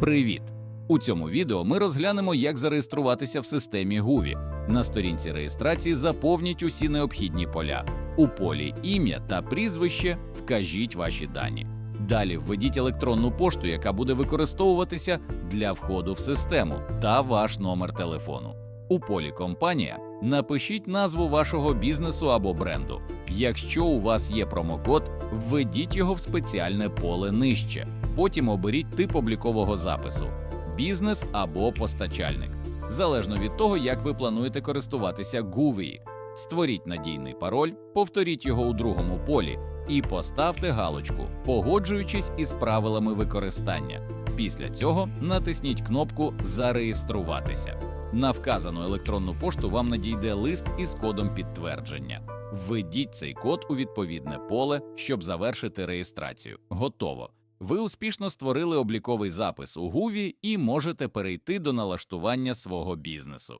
Привіт! У цьому відео ми розглянемо, як зареєструватися в системі Гуві. На сторінці реєстрації заповніть усі необхідні поля. У полі ім'я та прізвище вкажіть ваші дані. Далі введіть електронну пошту, яка буде використовуватися для входу в систему, та ваш номер телефону. У полі компанія напишіть назву вашого бізнесу або бренду. Якщо у вас є промокод, введіть його в спеціальне поле нижче. Потім оберіть тип облікового запису бізнес або постачальник, залежно від того, як ви плануєте користуватися Гувії. Створіть надійний пароль, повторіть його у другому полі і поставте галочку, погоджуючись із правилами використання. Після цього натисніть кнопку Зареєструватися. На вказану електронну пошту вам надійде лист із кодом підтвердження. Введіть цей код у відповідне поле, щоб завершити реєстрацію. Готово. Ви успішно створили обліковий запис у Гуві і можете перейти до налаштування свого бізнесу.